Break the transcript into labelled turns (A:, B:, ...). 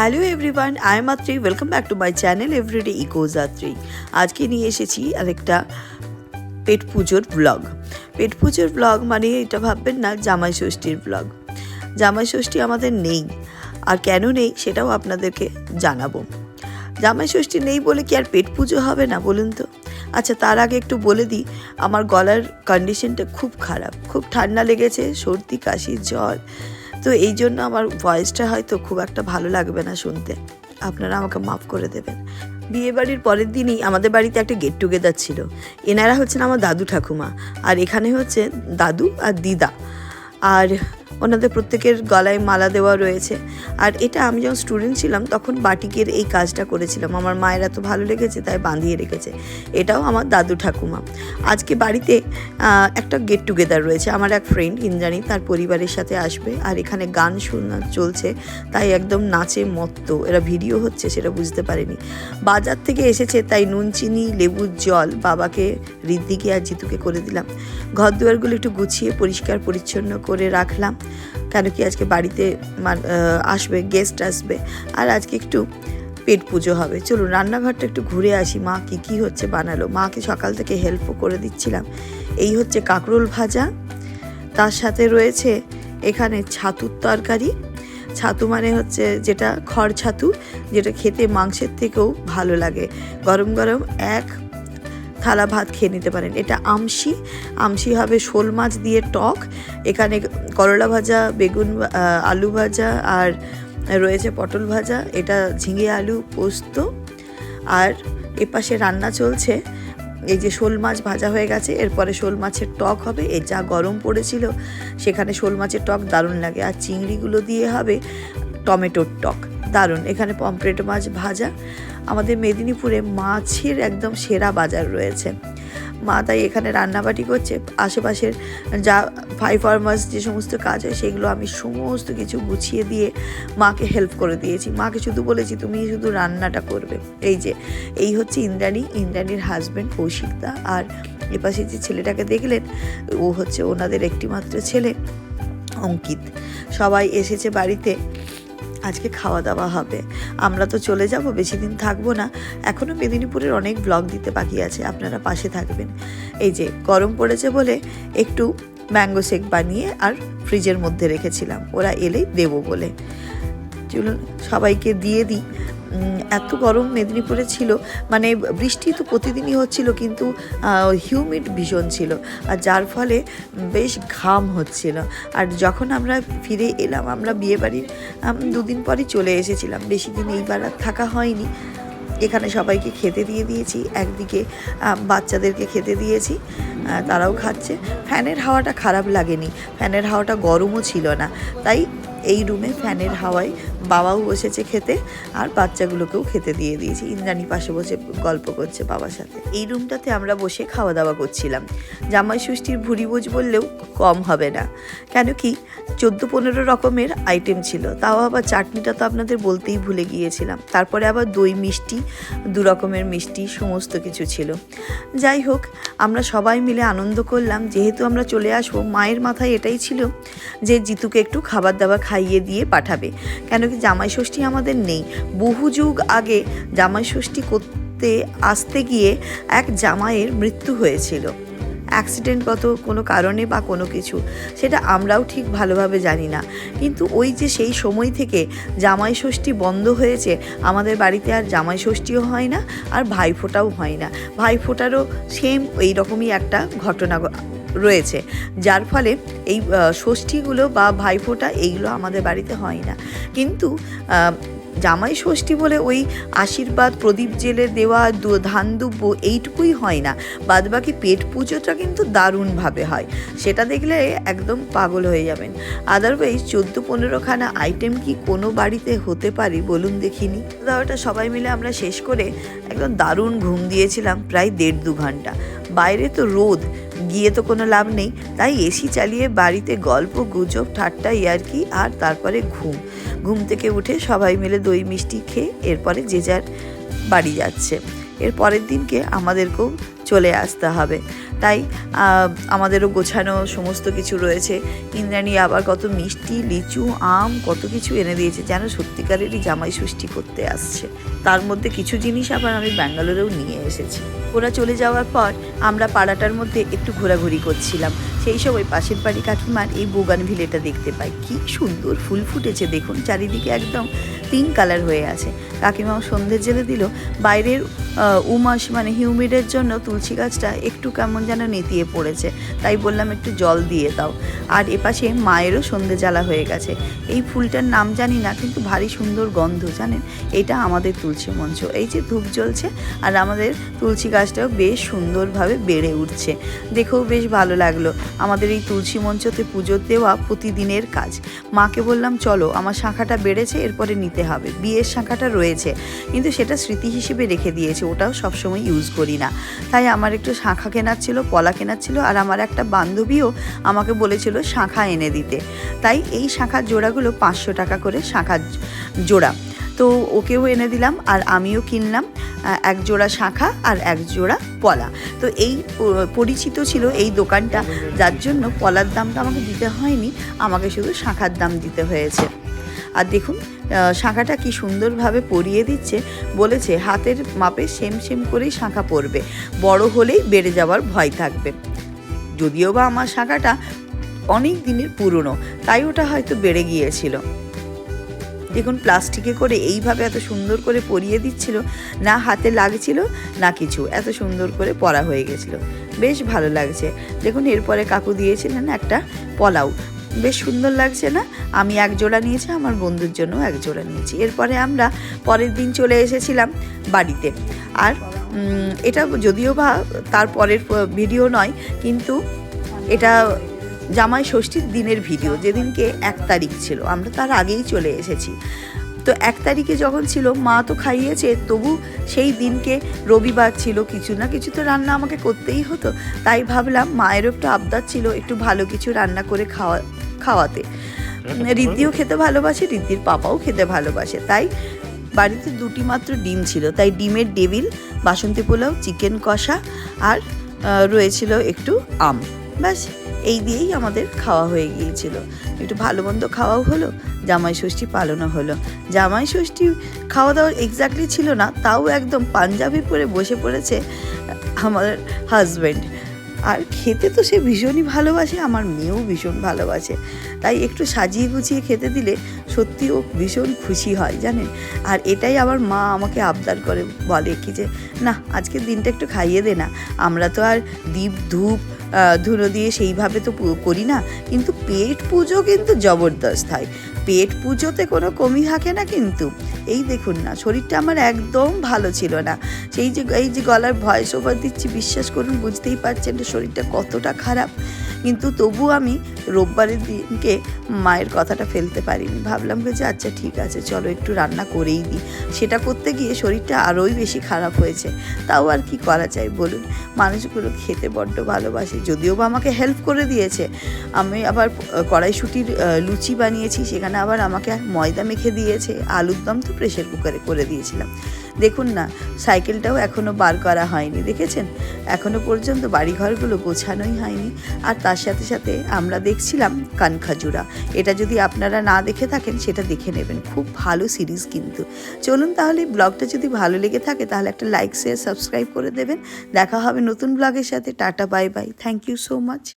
A: Hello everyone I am Atri welcome back to my channel everyday echoes Atri আজকে নিয়ে এসেছি আরেকটা পেট পুজোর ব্লগ পেট পুজোর ব্লগ মানে এটা ভাববেন না, জামাই ষষ্ঠীর ব্লগ জামাই ষষ্ঠী আমাদের নেই। আর কেন নেই সেটাও আপনাদেরকে জানাব। জামাই ষষ্ঠী নেই বলে কি আর পেট পুজো হবে না, বলুন তো? আচ্ছা তার আগে একটু বলে দিই, আমার গলার কন্ডিশনটা খুব খারাপ। খুব ঠান্ডা লেগেছে, সর্দি, কাশি, জ্বর। তো এই জন্য আমার ভয়েসটা হয়তো খুব একটা ভালো লাগবে না শুনতে। আপনারা আমাকে মাফ করে দেবেন। বিয়ে বাড়ির পরের দিনই আমাদের বাড়িতে একটা গেট টুগেদার ছিল। এনারা হচ্ছেন আমার দাদু ঠাকুমা। আর এখানে হচ্ছে দাদু আর দিদা। আর ওনাদের প্রত্যেকের গলায় মালা দেওয়া রয়েছে। আর এটা আমি যখন স্টুডেন্ট ছিলাম, তখন বাটিকের এই কাজটা করেছিলাম। আমার মায়ের এত ভালো লেগেছে, তাই বাঁধিয়ে রেখেছে। এটাও আমার দাদু ঠাকুমা। আজকে বাড়িতে একটা গেট টুগেদার রয়েছে। আমার এক ফ্রেন্ড ইন্দ্রাণী, তার পরিবারের সাথে আসবে। আর এখানে গান শোনা চলছে, তাই একদম নাচে মত্ত। এরা ভিডিও হচ্ছে, সেটা বুঝতে পারেনি। বাজার থেকে এসেছে, তাই নুন, চিনি, লেবুর জল, বাবাকে, ঋদ্ধিকে আর জিতুকে করে দিলাম। ঘর দুয়ারগুলো একটু গুছিয়ে, পরিষ্কার, পরিচ্ছন্ন করে রাখলাম। কেন কি আজকে বাড়িতে আসবে গেস্ট আসবে। আর আজকে একটু পেট পুজো হবে। চলুন, রান্নাঘরটা একটু ঘুরে আসি। মা কি কি হচ্ছে বানালো? মাকে সকাল থেকে হেল্পও করে দিচ্ছিলাম। এই হচ্ছে কাঁকরোল ভাজা। তার সাথে রয়েছে এখানে ছাতুর তরকারি। ছাতু মানে হচ্ছে যেটা খড় ছাতু, যেটা খেতে মাংসের থেকেও ভালো লাগে। গরম গরম এক থালা ভাত খেয়ে নিতে পারেন। এটা আমশি। আমশি হবে শোল মাছ দিয়ে টক। এখানে করলা ভাজা, বেগুন আলু ভাজা আর রয়েছে পটল ভাজা। এটা ঝিঙে আলু, পোস্ত। আর এপাশে রান্না চলছে। এই যে শোল মাছ ভাজা হয়ে গেছে। এরপরে শোল মাছের টক হবে। এ যা গরম পড়েছিল, সেখানে শোল মাছের টক দারুণ লাগে। আর চিংড়িগুলো দিয়ে হবে টমেটোর টক। দারুণ। এখানে পমফ্রেট মাছ ভাজা। আমাদের মেদিনীপুরে মাছের একদম সেরা বাজার রয়েছে। মা তাই এখানে রান্নাবাটি করছে। আশেপাশের যা ফাই ফার্মার্স যে সমস্ত কাজ হয়, সেগুলো আমি সমস্ত কিছু গুছিয়ে দিয়ে মাকে হেল্প করে দিয়েছি। মাকে শুধু বলেছি, তুমি শুধু রান্নাটা করবে। এই যে, এই হচ্ছে ইন্দ্রাণী। ইন্দ্রাণীর হাজব্যান্ড কৌশিকদা। আর এপাশে যে ছেলেটাকে দেখলেন, ও হচ্ছে ওনাদের একটিমাত্র ছেলে, অঙ্কিত। সবাই এসেছে বাড়িতে। আজকে খাওয়া দাওয়া হবে। আমরা তো চলে যাব বেশি দিন থাকব না। এখনও মেদিনীপুরের অনেক ব্লগ দিতে বাকি আছে, আপনারা পাশে থাকবেন। এই যে, গরম পড়েছে বলে একটু ম্যাঙ্গো শেক বানিয়ে আর ফ্রিজের মধ্যে রেখেছিলাম। ওরা এলেই দেবো বলে। চলুন, সবাইকে দিয়ে দিই। এত গরম মেদিনীপুরে ছিল মানে বৃষ্টি তো প্রতিদিনই হচ্ছিল, কিন্তু হিউমিড ভীষণ ছিল। আর যার ফলে বেশ ঘাম হচ্ছিল। আর যখন আমরা ফিরে এলাম, আমরা বিয়েবাড়ির দুদিন পরই চলে এসেছিলাম। বেশি দিন এইবার আর থাকা হয়নি। এখানে সবাইকে খেতে দিয়ে দিয়েছি, একদিকে বাচ্চাদেরকে খেতে দিয়েছি তারাও খাচ্ছে। ফ্যানের হাওয়াটা খারাপ লাগেনি। ফ্যানের হাওয়াটা গরমও ছিল না। তাই এই রুমে ফ্যানের হাওয়ায় বাবাও বসেছে খেতে আর বাচ্চাগুলোকেও খেতে দিয়ে দিয়েছি। ইন্দ্রাণী পাশে বসে গল্প করছে বাবার সাথে। এই রুমটাতে আমরা বসে খাওয়া দাওয়া করছিলাম। জামাই ষষ্ঠীর ভুড়ি ভোজ বললেও কম হবে না। কেন কি চোদ্দ পনেরো রকমের আইটেম ছিল। তাও আবার চাটনিটা তো আপনাদের বলতেই ভুলে গিয়েছিলাম। তারপরে আবার দই মিষ্টি, দু রকমের মিষ্টি, সমস্ত কিছু ছিল। যাই হোক, আমরা সবাই মিলে আনন্দ করলাম। যেহেতু আমরা চলে আসব, মায়ের মাথায় এটাই ছিল যে জিতুকে একটু খাবার দাবার খাইয়ে দিয়ে পাঠাবে। কেন কি জামাই ষষ্ঠী আমাদের নেই। বহু যুগ আগে জামাই ষষ্ঠী করতে আসতে গিয়ে এক জামাইয়ের মৃত্যু হয়েছিল। অ্যাক্সিডেন্টগত কোনো কারণে বা কোনো কিছু, সেটা আমরাও ঠিক ভালোভাবে জানি না। কিন্তু ওই যে সেই সময় থেকে জামাই ষষ্ঠী বন্ধ হয়েছে, আমাদের বাড়িতে আর জামাই ষষ্ঠীও হয় না, আর ভাইফোঁটাও হয় না। ভাইফোঁটারও সেম এই রকমই একটা ঘটনা রয়েছে। যার ফলে এই ষষ্ঠীগুলো বা ভাইফোঁটা এইগুলো আমাদের বাড়িতে হয় না। কিন্তু জামাই ষষ্ঠী বলে ওই আশীর্বাদ, প্রদীপ জেলে দেওয়া ধান দুব্য এইটুকুই হয় না। বাদবাকি পেট পুজোটা কিন্তু দারুণভাবে হয়। সেটা দেখলে একদম পাগল হয়ে যাবেন। আদারওয়াইজ চোদ্দ পনেরোখানা আইটেম কি কোনো বাড়িতে হতে পারে বলুন দেখিনি। দাওয়াটা সবাই মিলে আমরা শেষ করে একদম দারুণ ঘুম দিয়েছিলাম প্রায় দেড়, দু ঘণ্টা। বাইরে তো রোদ, গিয়ে তো কোনো লাভ নেই। তাই এসি চালিয়ে বাড়িতে গল্প, গুজব, ঠাট্টা, ইয়ার্কি আর তারপরে ঘুম। ঘুম থেকে উঠে সবাই মিলে দই মিষ্টি খেয়ে এরপরে যে যার বাড়ি যাচ্ছে। এর পরের দিনকে আমাদেরকেও চলে আসতে হবে। তাই আমাদেরও গোছানো সমস্ত কিছু রয়েছে। ইন্দ্রাণী আবার কত মিষ্টি, লিচু, আম, কত কিছু এনে দিয়েছে। যেন সত্যিকারেরই জামাই সৃষ্টি করতে আসছে। তার মধ্যে কিছু জিনিস আবার আমি ব্যাঙ্গালোরেও নিয়ে এসেছি। ওরা চলে যাওয়ার পর আমরা পাড়াটার মধ্যে একটু ঘোরাঘুরি করছিলাম। সেই সময় পাশের বাড়ি কাকিমার এই বোগান ভিলেটা দেখতে পাই। কি সুন্দর ফুল ফুটেছে দেখুন, চারিদিকে একদম পিঙ্ক কালার হয়ে আছে। কাকিমাও সন্ধে জেলে দিল। বাইরের উমাস মানে হিউমিডের জন্য তুলসী গাছটা একটু কেমন যেন নেতিয়ে পড়েছে। তাই বললাম, একটু জল দিয়ে দাও। আর এপাশে মায়েরও সন্ধে জ্বালা হয়ে গেছে। এই ফুলটার নাম জানি না, কিন্তু ভারী সুন্দর গন্ধ, জানেন? এটা আমাদের তুলসী মঞ্চ। এই যে ধূপ জ্বলছে, আর আমাদের তুলসী গাছটাও বেশ সুন্দরভাবে বেড়ে উঠছে। দেখেও বেশ ভালো লাগল। আমাদের এই তুলসী মঞ্চতে পুজো দেওয়া প্রতিদিনের কাজ। মাকে বললাম, চলো, আমার শাখাটা বেড়েছে, এরপরে নিতে হবে। বিয়ের শাখাটা রয়েছে, কিন্তু সেটা স্মৃতি হিসেবে রেখে দিয়েছে। ওটাও সবসময় ইউজ করি না। তাই আমার একটু শাঁখা কেনার ছিল পলা কেনার ছিল আর আমার একটা বান্ধবীও আমাকে বলেছিল শাঁখা এনে দিতে। তাই এই শাঁখার জোড়াগুলো পাঁচশো টাকা করে শাঁখার জোড়া। তো ওকেও এনে দিলাম আর আমিও কিনলাম এক জোড়া শাঁখা আর এক জোড়া পলা। তো এই পরিচিত ছিল এই দোকানটা, যার জন্য পলার দামটা আমাকে দিতে হয়নি, আমাকে শুধু শাঁখার দাম দিতে হয়েছে। আর দেখুন শাঁখাটা কি সুন্দরভাবে পরিয়ে দিচ্ছে। বলেছে, হাতের মাপে সেম সেম করেই শাঁখা পরবে। বড় হলেই বেড়ে যাওয়ার ভয় থাকবে। যদিও বা আমার শাঁখাটা অনেক দিনের পুরনো, তাই ওটা হয়তো বেড়ে গিয়েছিল। দেখুন, প্লাস্টিকে করে এইভাবে এত সুন্দর করে পরিয়ে দিচ্ছিল, না হাতে লাগছিল, না কিছু। এত সুন্দর করে পরা হয়ে গেছিল। বেশ ভালো লাগছে। দেখুন, এরপরে কাকু দিয়েছিলেন একটা পলাও। বেশ সুন্দর লাগছে না? আমি এক জোড়া নিয়েছি, আমার বন্ধুর জন্য এক জোড়া নিয়েছি। এরপরে আমরা পরের দিন চলে এসেছিলাম বাড়িতে। আর এটা যদিও বা তার পরের ভিডিও নয়, কিন্তু এটা জামাই ষষ্ঠীর দিনের ভিডিও যেদিনকে এক তারিখ ছিল। আমরা তার আগেই চলে এসেছি। তো এক তারিখে যখন ছিল, মা তো খাইয়েছে, তবু সেই দিনকে রবিবার ছিল, কিছু না কিছু তো রান্না আমাকে করতেই হতো। তাই ভাবলাম, মায়েরও একটু আবদার ছিল, একটু ভালো কিছু রান্না করে খাওয়া খাওয়াতে। রিদ্ধিও খেতে ভালোবাসে, রিদ্ধির পাপাও খেতে ভালোবাসে। তাই বাড়িতে দুটি মাত্র ডিম ছিল। তাই ডিমের ডেবিল বাসন্তী পোলাও, চিকেন কষা আর রয়েছিল একটু আম। ব্যাস, এই দিয়েই আমাদের খাওয়া হয়ে গিয়েছিল। একটু ভালো মন্দ খাওয়াও হলো, জামাই ষষ্ঠী পালনও হলো। জামাই ষষ্ঠী খাওয়া দাওয়া এক্স্যাক্টলি ছিল না, তাও একদম পাঞ্জাবি পরে বসে পড়েছে আমার হাজব্যান্ড আর খেতে তো সে ভীষণই ভালোবাসে, আমার মেয়েও ভীষণ ভালোবাসে। তাই একটু সাজিয়ে গুছিয়ে খেতে দিলে সত্যি ও ভীষণ খুশি হয়, জানেন? আর এটাই আমার মা আমাকে আবদার করে, বলে কি যে, না আজকের দিনটা একটু খাইয়ে দে না। আমরা তো আর দীপ, ধূপ ধুলো দিয়ে সেইভাবে তো করি না। কিন্তু পেট পুজো কিন্তু জবরদস্ত হয়। পেট পুজোতে কোনো কমি থাকে না কিন্তু। এই দেখুন না, শরীরটা আমার একদম ভালো ছিল না। সেই যে, এই যে গলার ভয়েস ওভার দিচ্ছি, বিশ্বাস করুন, বুঝতেই পারছেন যে শরীরটা কতটা খারাপ। কিন্তু তবু আমি রোববারের দিনকে মায়ের কথাটা ফেলতে পারিনি। ভাবলাম যে আচ্ছা ঠিক আছে, চলো একটু রান্না করেই দিই। সেটা করতে গিয়ে শরীরটা আরোই বেশি খারাপ হয়েছে। তাও আর কি করা যায় বলুন? মানুষগুলো খেতে বড্ড ভালোবাসে। যদিও বা আমাকে হেল্প করে দিয়েছে। আমি আবার কড়াইশুটির লুচি বানিয়েছি, সেখানে আবার আমাকে ময়দা মেখে দিয়েছে। আলুর দম তো প্রেশার কুকারে করে দিয়েছিলাম। দেখুন না সাইকেলটাও এখনও বার করা হয়নি, দেখেছেন? এখনও পর্যন্ত বাড়িঘরগুলো গোছানোই হয়নি। আর তার সাথে সাথে আমরা দেখছিলাম কানখাজুরা। এটা যদি আপনারা না দেখে থাকেন, সেটা দেখে নেবেন। খুব ভালো সিরিজ কিন্তু। চলুন তাহলে ব্লগটা যদি ভালো লেগে থাকে, তাহলে একটা লাইক শেয়ার সাবস্ক্রাইব করে দেবেন। দেখা হবে নতুন ব্লগের সাথে tata bye bye thank you so much